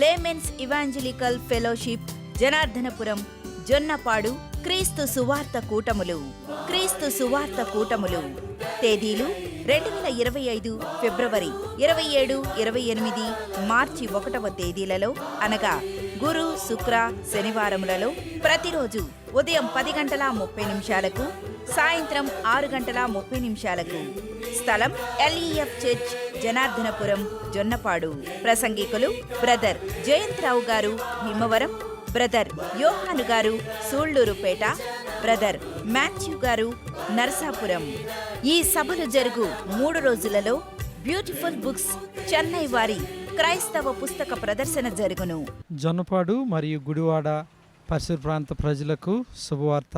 Laymen's evangelical fellowship Janardhanapuram Jonnapadu క్రీస్తు సువార్త కూటములు. క్రీస్తు సువార్త కూటములు. తేదీలు రెండు వేల ఇరవై ఐదు ఫిబ్రవరి ఇరవై ఏడు ఇరవై ఎనిమిది మార్చి ఒకటవ తేదీలలో అనగా గురు శుక్ర శనివారములలో ప్రతిరోజు ఉదయం పది గంటల ముప్పై నిమిషాలకు సాయంత్రం ఆరు గంటల ముప్పై నిమిషాలకు. స్థలం ఎల్ఈఎఫ్ చర్చ్ జనార్దనపురం జొన్నపాడు. ప్రసంగికులు బ్రదర్ జయంత్రావు గారు భీమవరం. బ్రదర్ యోహాను గారు సూళ్ళూరుపేట బ్రదర్ మాథ్యూ గారు నరసాపురం. ఈ సభలు జరుగు మూడు రోజులలో బ్యూటిఫుల్ బుక్స్ చెన్నై వారి క్రైస్తవ పుస్తక ప్రదర్శన జరుగును. జొన్నపాడు మరియు గుడివాడ పరిసర ప్రాంత ప్రజలకు శుభవార్త.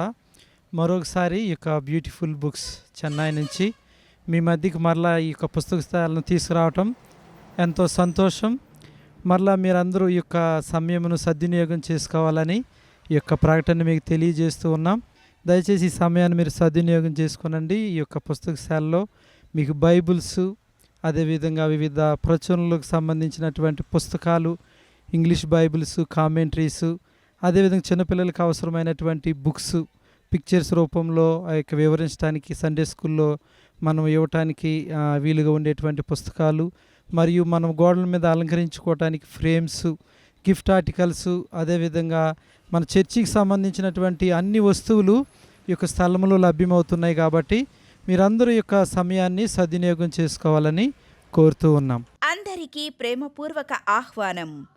మరొకసారి ఈ యొక్క బ్యూటిఫుల్ బుక్స్ చెన్నై నుంచి మీ మధ్యకి మరలా ఈ యొక్క పుస్తక స్థలాలను తీసుకురావటం ఎంతో సంతోషం. మరలా మీరందరూ ఈ యొక్క సమయమును సద్వినియోగం చేసుకోవాలని ఈ యొక్క ప్రకటన మీకు తెలియజేస్తూ ఉన్నాం. దయచేసి ఈ సమయాన్ని మీరు సద్వినియోగం చేసుకోనండి. ఈ యొక్క పుస్తకశాలలో మీకు బైబుల్స్ అదేవిధంగా వివిధ ప్రచురణలకు సంబంధించినటువంటి పుస్తకాలు ఇంగ్లీష్ బైబిల్స్ కామెంట్రీసు అదేవిధంగా చిన్నపిల్లలకు అవసరమైనటువంటి బుక్స్ పిక్చర్స్ రూపంలో ఆ యొక్క వివరించడానికి సండే స్కూల్లో మనం ఇవ్వటానికి వీలుగా ఉండేటువంటి పుస్తకాలు మరియు మనం గోడల మీద అలంకరించుకోవటానికి ఫ్రేమ్స్ గిఫ్ట్ ఆర్టికల్స్ అదేవిధంగా మన చర్చికి సంబంధించినటువంటి అన్ని వస్తువులు ఈ యొక్క స్థలంలో లభ్యమవుతున్నాయి కాబట్టి మీరందరూ యొక్క సమయాన్ని సద్వినియోగం చేసుకోవాలని కోరుతూ ఉన్నాం. అందరికీ ప్రేమపూర్వక ఆహ్వానం.